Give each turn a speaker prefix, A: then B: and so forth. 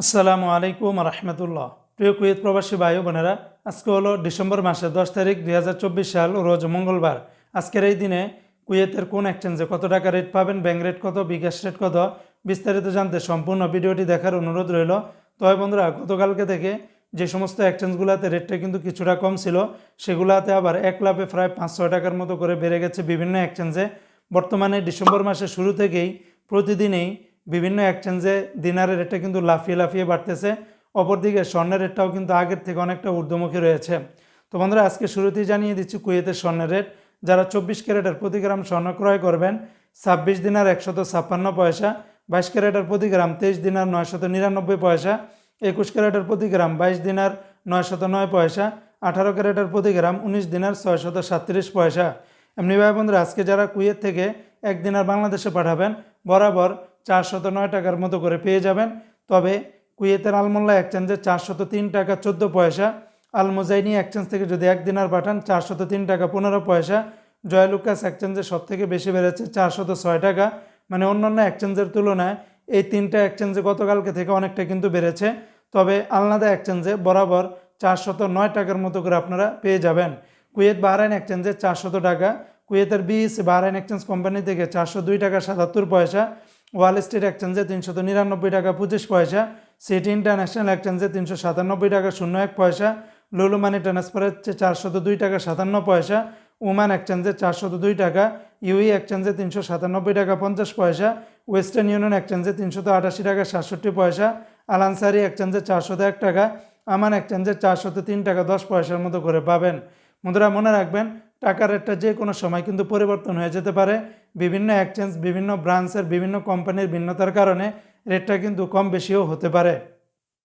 A: আসসালামু আলাইকুম রহমতুল্লাহ। প্রিয় কুয়েত প্রবাসী ভাই বোনেরা, আজকে হলো ডিসেম্বর মাসের দশ তারিখ দুই হাজার চব্বিশ সাল রোজ মঙ্গলবার। আজকের এই দিনে কুয়েতের কোন এক্সচেঞ্জে কত টাকা রেট পাবেন ব্যাংক রেট কত, বিকাশ রেট কত, বিস্তারিত জানতে সম্পূর্ণ ভিডিওটি দেখার অনুরোধ রইল। তবে বন্ধুরা, গতকালকে থেকে যে সমস্ত এক্সচেঞ্জগুলোতে রেটটা কিন্তু কিছুটা কম ছিল, সেগুলোতে আবার এক লাভে প্রায় পাঁচ ছয় টাকার মতো করে বেড়ে গেছে বিভিন্ন এক্সচেঞ্জে বর্তমানে ডিসেম্বর মাসের শুরু থেকেই প্রতিদিনই বিভিন্ন এক্সচেঞ্জে দিনারের রেটটা কিন্তু লাফিয়ে লাফিয়ে বাড়তেছে। অপরদিকে স্বর্ণের রেটটাও কিন্তু আগের থেকে অনেকটা ঊর্ধ্বমুখী রয়েছে। তো বন্ধুরা, আজকে শুরুতেই জানিয়ে দিচ্ছি কুয়েতের স্বর্ণের রেট যারা চব্বিশ ক্যারেটের প্রতি গ্রাম স্বর্ণ ক্রয় করবেন, ছাব্বিশ দিনার একশত ছাপ্পান্ন পয়সা, বাইশ ক্যারেটের প্রতি গ্রাম তেইশ দিনার নয়শত নিরানব্বই পয়সা, একুশ ক্যারেটের প্রতি গ্রাম বাইশ দিনার নয়শত নয় পয়সা, আঠারো ক্যারেটের প্রতি গ্রাম উনিশ দিনার ছয়শত সাতত্রিশ পয়সা। এমনি ভাই বন্ধুরা, আজকে যারা কুয়েত থেকে এক দিনার বাংলাদেশে পাঠাবেন, বরাবর চারশত নয় টাকার মতো করে পেয়ে যাবেন। তবে কুয়েতের আলমোল্লা এক্সচেঞ্জে চারশত তিন টাকা চোদ্দ পয়সা আল মুজাইনি এক্সচেঞ্জ থেকে যদি এক দিনার পাঠান, চারশত তিন টাকা পনেরো পয়সা। জয়লুকাস এক্সচেঞ্জে সব থেকে বেশি বেড়েছে চারশত ছয় টাকা। মানে অন্যান্য এক্সচেঞ্জের তুলনায় এই তিনটা এক্সচেঞ্জে গতকালকে থেকে অনেকটা কিন্তু বেড়েছে। তবে আলনাদা এক্সচেঞ্জে বরাবর চারশত নয় টাকার মতো করে আপনারা পেয়ে যাবেন। কুয়েত বাহরাইন এক্সচেঞ্জে চারশত টাকা, কুয়েতের বিএস বাহরাইন এক্সচেঞ্জ কোম্পানি থেকে চারশো দুই টাকা সাতাত্তর পয়সা ওয়াল স্ট্রিট এক্সচেঞ্জে তিনশত নিরানব্বই টাকা পঁচিশ পয়সা সিটি ইন্টারন্যাশনাল এক্সচেঞ্জে তিনশো সাতানব্বই টাকা শূন্য এক পয়সা লুলু মানি ট্রান্সফার হচ্ছে চারশত দুই টাকা সাতান্ন পয়সা ওমান এক্সচেঞ্জে চারশত দুই টাকা ইউই এক্সচেঞ্জে তিনশো সাতানব্বই টাকা পঞ্চাশ পয়সা ওয়েস্টার্ন ইউনিয়ন এক্সচেঞ্জে তিনশত আটাশি টাকা সাতষট্টি পয়সা আলানসারি এক্সচেঞ্জে চারশত এক টাকা আমান এক্সচেঞ্জে চারশত তিন টাকা দশ পয়সার মতো করে পাবেন। বন্ধুরা মনে রাখবেন, টাকার রেটটা যে কোনো সময় কিন্তু পরিবর্তন হয়ে যেতে পারে। বিভিন্ন এক্সচেঞ্জ বিভিন্ন ব্রাঞ্চের বিভিন্ন কোম্পানির ভিন্নতার কারণে রেটটা কিন্তু কম বেশিও হতে পারে।